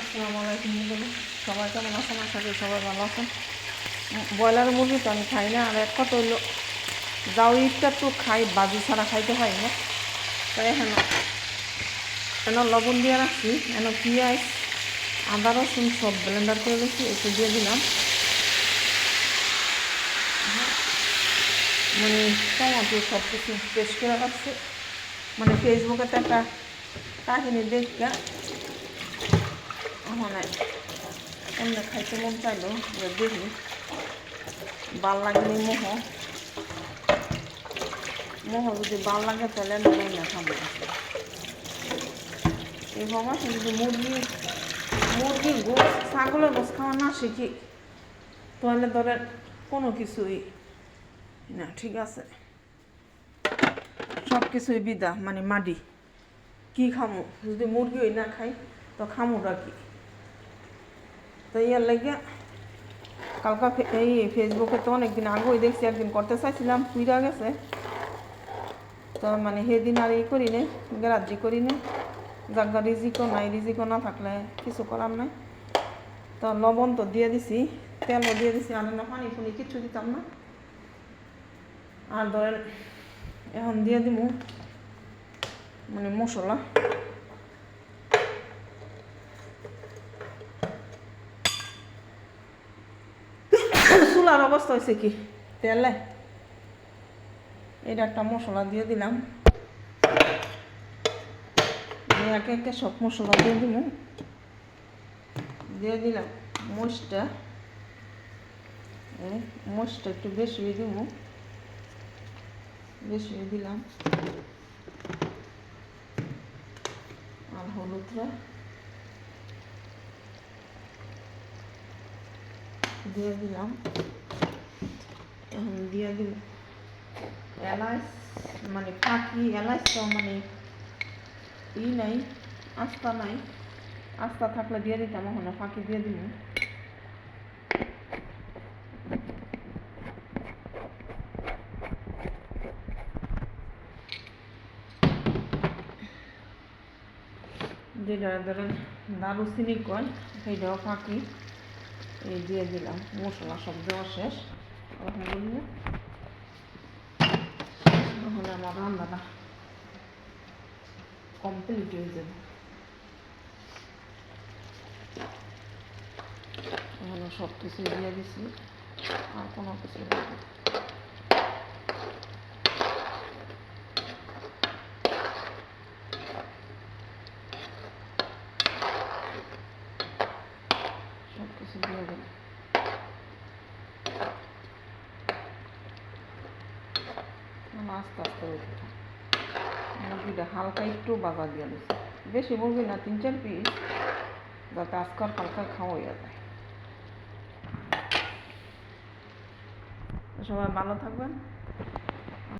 আসসালামু আলাইকুম বন্ধুরা সবাই কেমন আছেন? আশা করি সবাই ভালো আছেন। ব্রয়লার মুরগি তো আমি খাই না, আর এক কথা হইল যাও ঈদটা তো খাই, বাজি ছাড়া খাইতে হয় না। তাই এখন এন লবণ দিয়ে রাখছি এন পেঁয়াজ, আদা, রসুন সব ব্লেন্ডার করে রেখেছি একটু দিয়ে দিলাম। মানে টমাটো সব কিছু পেস্ট করে রাখছে। মানে ফেসবুকে তো একটা কাহিনী দেখে মানে এমনি খাইতে মন চাইলো দেখি। ভালো লাগেনি মোহ। মোহ যদি ভালো লাগে তাহলে নেই না খাব। এই বাবা যদি মুরগি, মুরগির গোস ছাগলের গোস খাওয়া না শিখি, তাহলে ধরেন কোনো কিছুই না, ঠিক আছে? সব কিছুই বিদা মানে মাটি। কি খামু? যদি মুরগি ওই না খাই, তো খামুটা কি? তো ইয়ার লাগিয়া কালকা এই ফেসবুকে তো অনেকদিন আগেই দেখছি, একদিন করতে চাইছিলাম, পুইরা গেছে। তো মানে সেদিন আর ই করি নে গ্রাহ্য করি নে জাগা রিজিকও নাই, রিজিকও না থাকলে কিছু করার নাই। তো লবণ তো দিয়ে দিছি, তেলও দিয়ে দিছি, আর না পানি ফুনি কিচ্ছু দিতাম না। আর ধরেন, এখন দিয়ে দিব মানে মশলা। চুলার অবস্থা হয়েছে কি? তেলে। এটা একটা মশলা দিয়ে দিলাম। একে একে সব মশলা দিয়ে দিব দিয়ে দিলাম এই মরিচটা একটু বেশি দিব। বেশি দিলাম। আর হলুদটা। দিয়ে দিলাম দিয়ে দিব। এলাচ মানে ফাঁকি এলাচ তো মানে ই নাই, আস্তা নাই। আস্তা থাকলে দিয়ে দিতাম ওখানে ফাঁকি দিয়ে দিব। যেটা ধরেন দারুচিনি কয়, সেইটাও ফাঁকি এই দিয়ে দিলাম। মশলা সব দেওয়া শেষ। এখন বলব। তাহলে আমার রান্নাটা কমপ্লিট হয়ে যাবে। সব কিছু দিয়ে দিছি। আর কোনো কিছু দেব না। সব কিছু দিয়ে দিলাম এখন আস্তে আস্তে উঠবে মুরগিটা হালকা একটু বাজা দিয়ে দিচ্ছে বেশি মুরগি না, তিন চার পিস, যাতে আজকাল হালকা খাওয়া যায়। সবাই ভালো থাকবেন।